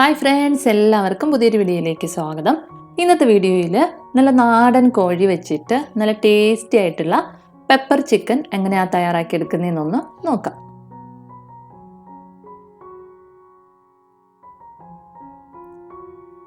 Hi friends എല്ലാവർക്കും പുതിയൊരു വീഡിയോയിലേക്ക് സ്വാഗതം. ഇന്നത്തെ വീഡിയോയിൽ നല്ല നാടൻ കോഴി വെച്ചിട്ട് നല്ല ടേസ്റ്റി ആയിട്ടുള്ള പെപ്പർ ചിക്കൻ എങ്ങനെയാണ് തയ്യാറാക്കി എടുക്കുന്നതെന്നൊന്ന് നോക്കാം.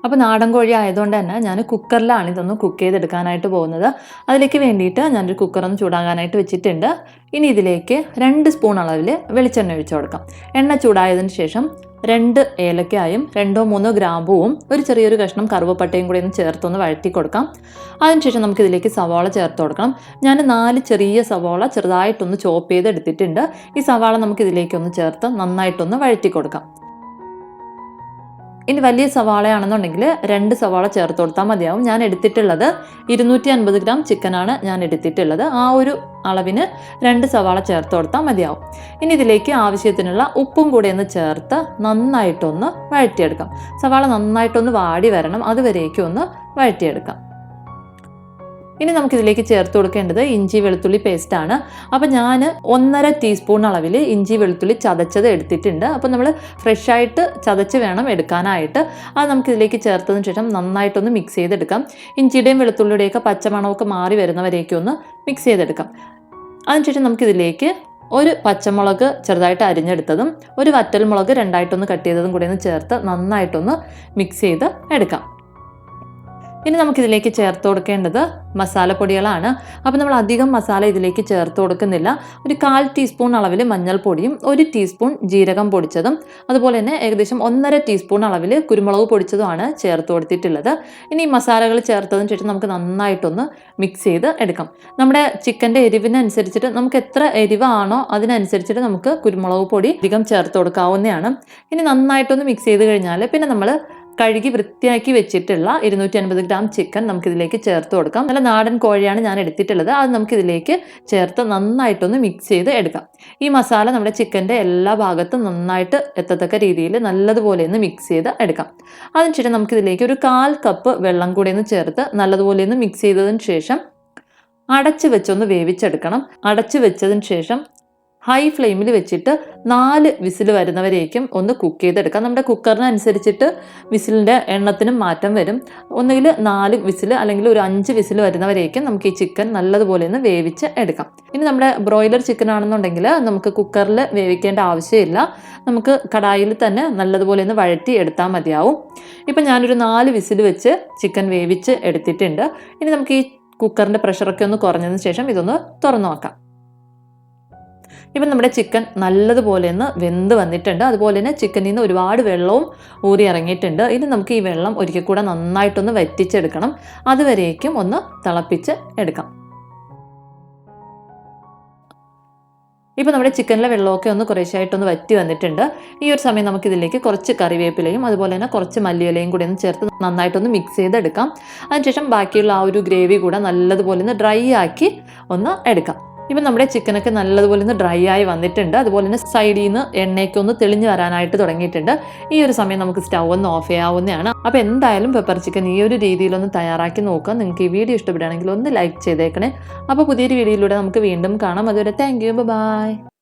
അപ്പോൾ നാടൻ കോഴി ആയതുകൊണ്ട് തന്നെ ഞാൻ കുക്കറിലാണ് ഇതൊന്ന് കുക്ക് ചെയ്തെടുക്കാനായിട്ട് പോകുന്നത്. അതിലേക്ക് വേണ്ടിയിട്ട് ഞാനൊരു കുക്കറൊന്ന് ചൂടാകാനായിട്ട് വെച്ചിട്ടുണ്ട്. ഇനി ഇതിലേക്ക് രണ്ട് സ്പൂൺ അളവിൽ വെളിച്ചെണ്ണ ഒഴിച്ചു കൊടുക്കാം. എണ്ണ ചൂടായതിന് ശേഷം രണ്ട് ഏലക്കായും രണ്ടോ മൂന്നോ ഗ്രാമ്പുവും ഒരു ചെറിയൊരു കഷ്ണം കറുവപ്പട്ടയും കൂടി ഒന്ന് ചേർത്തൊന്ന് വഴറ്റി കൊടുക്കാം. അതിനുശേഷം നമുക്ക് ഇതിലേക്ക് സവാള ചേർത്ത് കൊടുക്കണം. ഞാൻ നാല് ചെറിയ സവാള ചെറുതായിട്ടൊന്ന് ചോപ്പ് ചെയ്ത് എടുത്തിട്ടുണ്ട് ഈ സവാള നമുക്ക് ഇതിലേക്കൊന്ന് ചേർത്ത് നന്നായിട്ടൊന്ന് വഴറ്റി കൊടുക്കാം. ഇനി വലിയ സവാളയാണെന്നുണ്ടെങ്കിൽ രണ്ട് സവാള ചേർത്ത് കൊടുത്താൽ മതിയാവും. ഞാൻ എടുത്തിട്ടുള്ളത് ഇരുന്നൂറ്റി അൻപത് ഗ്രാം ചിക്കനാണ് ഞാൻ എടുത്തിട്ടുള്ളത്. ആ ഒരു അളവിന് രണ്ട് സവാള ചേർത്ത് കൊടുത്താൽ മതിയാവും. ഇനി ഇതിലേക്ക് ആവശ്യത്തിനുള്ള ഉപ്പും കൂടെ ഒന്ന് ചേർത്ത് നന്നായിട്ടൊന്ന് വഴറ്റിയെടുക്കാം. സവാള നന്നായിട്ടൊന്ന് വാടി വരണം. അതുവരേക്കും ഒന്ന് വഴറ്റിയെടുക്കാം. ഇനി നമുക്കിതിലേക്ക് ചേർത്ത് കൊടുക്കേണ്ടത് ഇഞ്ചി വെളുത്തുള്ളി പേസ്റ്റാണ് അപ്പോൾ ഞാൻ ഒന്നര ടീസ്പൂൺ അളവിൽ ഇഞ്ചി വെളുത്തുള്ളി ചതച്ചത് എടുത്തിട്ടുണ്ട്. അപ്പോൾ നമ്മൾ ഫ്രഷ് ആയിട്ട് ചതച്ച് വേണം എടുക്കാനായിട്ട്. അത് നമുക്കിതിലേക്ക് ചേർത്തതിന് ശേഷം നന്നായിട്ടൊന്ന് മിക്സ് ചെയ്തെടുക്കാം. ഇഞ്ചിയുടെയും വെളുത്തുള്ളിയുടെയൊക്കെ പച്ചമണമൊക്കെ മാറി വരുന്നവരേക്കും ഒന്ന് മിക്സ് ചെയ്തെടുക്കാം. അതിനുശേഷം നമുക്കിതിലേക്ക് ഒരു പച്ചമുളക് ചെറുതായിട്ട് അരിഞ്ഞെടുത്തതും ഒരു വറ്റൽമുളക് രണ്ടായിട്ടൊന്ന് കട്ട് ചെയ്തതും കൂടി ഒന്ന് ചേർത്ത് നന്നായിട്ടൊന്ന് മിക്സ് ചെയ്ത് എടുക്കാം. ഇനി നമുക്കിതിലേക്ക് ചേർത്ത് കൊടുക്കേണ്ടത് മസാലപ്പൊടികളാണ്. അപ്പോൾ നമ്മൾ അധികം മസാല ഇതിലേക്ക് ചേർത്ത് കൊടുക്കുന്നില്ല. ഒരു കാൽ ടീസ്പൂൺ അളവിൽ മഞ്ഞൾപ്പൊടിയും ഒരു ടീസ്പൂൺ ജീരകം പൊടിച്ചതും അതുപോലെ തന്നെ ഏകദേശം ഒന്നര ടീസ്പൂൺ അളവിൽ കുരുമുളക് പൊടിച്ചതുമാണ് ചേർത്ത് കൊടുത്തിട്ടുള്ളത്. ഇനി ഈ മസാലകൾ ചേർത്തതിന് ശേഷം നമുക്ക് നന്നായിട്ടൊന്ന് മിക്സ് ചെയ്ത് എടുക്കാം. നമ്മുടെ ചിക്കന്റെ എരിവിനനുസരിച്ചിട്ട് നമുക്ക് എത്ര എരിവാണോ അതിനനുസരിച്ചിട്ട് നമുക്ക് കുരുമുളക് പൊടി അധികം ചേർത്ത് കൊടുക്കാവുന്നതാണ്. ഇനി നന്നായിട്ടൊന്ന് മിക്സ് ചെയ്ത് കഴിഞ്ഞാൽ പിന്നെ നമ്മൾ കഴുകി വൃത്തിയാക്കി വെച്ചിട്ടുള്ള ഇരുന്നൂറ്റി അൻപത് ഗ്രാം ചിക്കൻ നമുക്കിതിലേക്ക് ചേർത്ത് കൊടുക്കാം. നല്ല നാടൻ കോഴിയാണ് ഞാൻ എടുത്തിട്ടുള്ളത്. അത് നമുക്കിതിലേക്ക് ചേർത്ത് നന്നായിട്ടൊന്ന് മിക്സ് ചെയ്ത് എടുക്കാം. ഈ മസാല നമ്മുടെ ചിക്കന്റെ എല്ലാ ഭാഗത്തും നന്നായിട്ട് എത്തത്തക്ക രീതിയിൽ നല്ലതുപോലെ ഒന്ന് മിക്സ് ചെയ്ത് എടുക്കാം. അതിനുശേഷം നമുക്കിതിലേക്ക് ഒരു കാൽ കപ്പ് വെള്ളം കൂടി ഒന്ന് ചേർത്ത് നല്ലതുപോലെ ഒന്ന് മിക്സ് ചെയ്തതിന് ശേഷം അടച്ചു വെച്ചൊന്ന് വേവിച്ചെടുക്കണം. അടച്ചു വെച്ചതിന് ശേഷം ഹൈ ഫ്ലെയിമിൽ വെച്ചിട്ട് നാല് വിസിൽ വരുന്നവരേക്കും ഒന്ന് കുക്ക് ചെയ്തെടുക്കാം. നമ്മുടെ കുക്കറിനനുസരിച്ചിട്ട് വിസിലിന്റെ എണ്ണത്തിനും മാറ്റം വരും. ഒന്നുകിൽ നാല് വിസിൽ അല്ലെങ്കിൽ ഒരു അഞ്ച് വിസിൽ വരുന്നവരേക്കും നമുക്ക് ഈ ചിക്കൻ നല്ലതുപോലെ ഒന്ന് വേവിച്ച് എടുക്കാം. ഇനി നമ്മുടെ ബ്രോയിലർ ചിക്കൻ ആണെന്നുണ്ടെങ്കിൽ നമുക്ക് കുക്കറിൽ വേവിക്കേണ്ട ആവശ്യമില്ല. നമുക്ക് കടായിൽ തന്നെ നല്ലതുപോലെ ഒന്ന് വഴറ്റി എടുത്താൽ മതിയാവും. ഇപ്പം ഞാനൊരു നാല് വിസിൽ വെച്ച് ചിക്കൻ വേവിച്ച് എടുത്തിട്ടുണ്ട്. ഇനി നമുക്ക് ഈ കുക്കറിന്റെ പ്രഷറൊക്കെ ഒന്ന് കുറഞ്ഞതിന് ശേഷം ഇതൊന്ന് തുറന്നു നോക്കാം. ഇപ്പം നമ്മുടെ ചിക്കൻ നല്ലതുപോലെ ഒന്ന് വെന്ത് വന്നിട്ടുണ്ട്. അതുപോലെ തന്നെ ചിക്കനിൽ നിന്ന് ഒരുപാട് വെള്ളവും ഊറി ഇറങ്ങിയിട്ടുണ്ട്. ഇനി നമുക്ക് ഈ വെള്ളം ഒരിക്കൽ കൂടെ നന്നായിട്ടൊന്ന് വറ്റിച്ചെടുക്കണം. അതുവരേക്കും ഒന്ന് തിളപ്പിച്ച് എടുക്കാം. ഇപ്പോൾ നമ്മുടെ ചിക്കനിലെ വെള്ളമൊക്കെ ഒന്ന് കുറേശ്ശായിട്ടൊന്ന് വറ്റി വന്നിട്ടുണ്ട്. ഈ ഒരു സമയം നമുക്കിതിലേക്ക് കുറച്ച് കറിവേപ്പിലയും അതുപോലെ തന്നെ കുറച്ച് മല്ലിയിലയും കൂടി ഒന്ന് ചേർത്ത് നന്നായിട്ടൊന്ന് മിക്സ് ചെയ്തെടുക്കാം. അതിനുശേഷം ബാക്കിയുള്ള ആ ഒരു ഗ്രേവി കൂടെ നല്ലതുപോലെ ഒന്ന് ഡ്രൈ ആക്കി ഒന്ന് എടുക്കാം. ഇപ്പം നമ്മുടെ ചിക്കനൊക്കെ നല്ലതുപോലെ ഒന്ന് ഡ്രൈ ആയി വന്നിട്ടുണ്ട്. അതുപോലെ തന്നെ സൈഡിൽ നിന്ന് എണ്ണയൊക്കെ ഒന്ന് തെളിഞ്ഞു വരാനായിട്ട് തുടങ്ങിയിട്ടുണ്ട്. ഈ ഒരു സമയം നമുക്ക് സ്റ്റൗ ഒന്ന് ഓഫ് ചെയ്യാവുന്നതാണ്. അപ്പോൾ എന്തായാലും പെപ്പർ ചിക്കൻ ഈ ഒരു രീതിയിലൊന്ന് തയ്യാറാക്കി നോക്കുക നിങ്ങൾക്ക് ഈ വീഡിയോ ഇഷ്ടപ്പെടുകയാണെങ്കിൽ ഒന്ന് ലൈക്ക് ചെയ്തേക്കണേ. അപ്പോൾ പുതിയൊരു വീഡിയോയിലൂടെ നമുക്ക് വീണ്ടും കാണാം. അതുവരെ താങ്ക് യു ബൈ